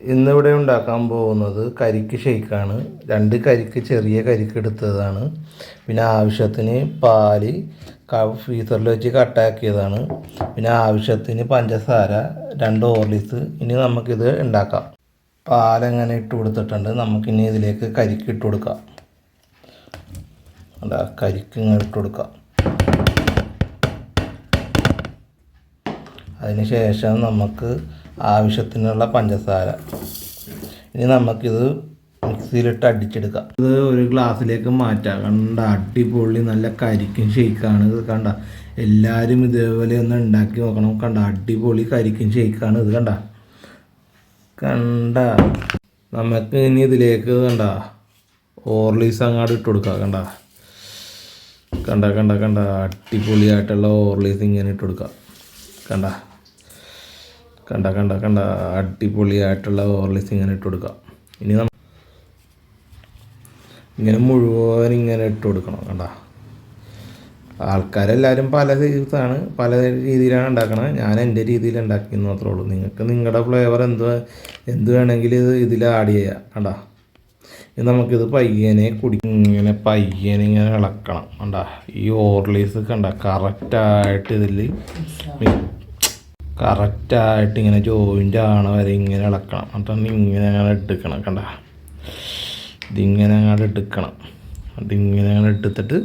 ഇന്നിവിടെ ഉണ്ടാക്കാൻ പോകുന്നത് കരിക്ക് ഷെയ്ക്കാണ് രണ്ട് കരിക്ക് ചെറിയ കരിക്ക് എടുത്തതാണ്. പിന്നെ ആവശ്യത്തിന് ക- ഫ്രീസറിൽ വെച്ച് കട്ടാക്കിയതാണ്. പിന്നെ ആവശ്യത്തിന് പഞ്ചസാര രണ്ട് ഓർലിസ്. ഇനി നമുക്കിത് ഉണ്ടാക്കാം. പാലങ്ങനെ ഇട്ട് കൊടുത്തിട്ടുണ്ട്. നമുക്കിനി ഇതിലേക്ക് കരിക്ക് ഇട്ട് കൊടുക്കാം. അതാ കരിക്ക് ഇങ്ങനെ ഇട്ട് കൊടുക്കാം. അതിന് ശേഷം നമുക്ക് ആവശ്യത്തിനുള്ള പഞ്ചസാര. ഇനി നമുക്കിത് മിക്സിയിലിട്ട് അടിച്ചെടുക്കാം. ഇത് ഒരു ഗ്ലാസ്സിലേക്ക് മാറ്റാം. കണ്ട അടിപൊളി നല്ല കരിക്കും ഷെയ്ക്കാണ് ഇത് കണ്ട. എല്ലാവരും ഇതേപോലെ ഒന്ന് ഉണ്ടാക്കി നോക്കണം. കണ്ട അടിപൊളി കരിക്കും ഷെയ്ക്കാണ് ഇത് കണ്ട. കണ്ട. നമുക്ക് ഇനി ഇതിലേക്ക് കണ്ട. ഓർലീസ് അങ്ങോട്ട് ഇട്ട് കൊടുക്കാം കണ്ട. കണ്ട കണ്ട കണ്ട. അടിപൊളിയായിട്ടുള്ള ഓർലീസ് ഇങ്ങനെ ഇട്ട് കൊടുക്കാം. കണ്ട. കണ്ട കണ്ട കണ്ട. അടിപൊളിയായിട്ടുള്ള ഓർലിസ് ഇങ്ങനെ ഇട്ട് കൊടുക്കാം. ഇനി നമ്മൾ ഇങ്ങനെ മുഴുവൻ ഇങ്ങനെ ഇട്ട് കൊടുക്കണം കണ്ട. ആൾക്കാരെല്ലാവരും പല സൈസാണ് പല രീതിയിലാണ് ഉണ്ടാക്കണത്. ഞാൻ എന്റെ രീതിയിൽ ഉണ്ടാക്കിയെന്ന് മാത്രമേ ഉള്ളൂ. നിങ്ങൾക്ക് നിങ്ങളുടെ ഫ്ലേവർ എന്ത് എന്ത് വേണമെങ്കിലും ഇത് ഇതിൽ ആഡ് ചെയ്യാം കണ്ട. ഇനി നമുക്കിത് പയ്യനെ കുടി ഇങ്ങനെ പയ്യനെ ഇങ്ങനെ ഇളക്കണം കണ്ട. ഈ ഓർലീസ് കണ്ട കറക്റ്റായിട്ട് ഇതിൽ കറക്റ്റായിട്ട് ഇങ്ങനെ ജോയിന്റ് ആണ വരെ ഇങ്ങനെ ഇളക്കണം എന്നിട്ടാണ് ഇങ്ങനെ അങ്ങനെ എടുക്കണം കണ്ട? ഇതിങ്ങനെ അങ്ങോട്ട് എടുക്കണം. എന്നിട്ട് ഇങ്ങനെ അങ്ങനെ എടുത്തിട്ട്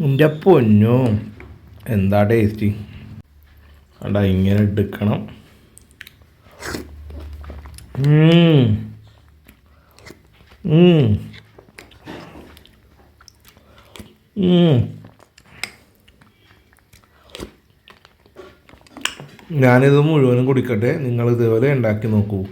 എന്റെ പൊന്നോ എന്താ ടേസ്റ്റ് കണ്ട ഇങ്ങനെ എടുക്കണം. ഉം. ഉം. ഞാനിത് മുഴുവനും കുടിക്കട്ടെ. നിങ്ങൾ ഇതുപോലെ ഉണ്ടാക്കി നോക്കൂ.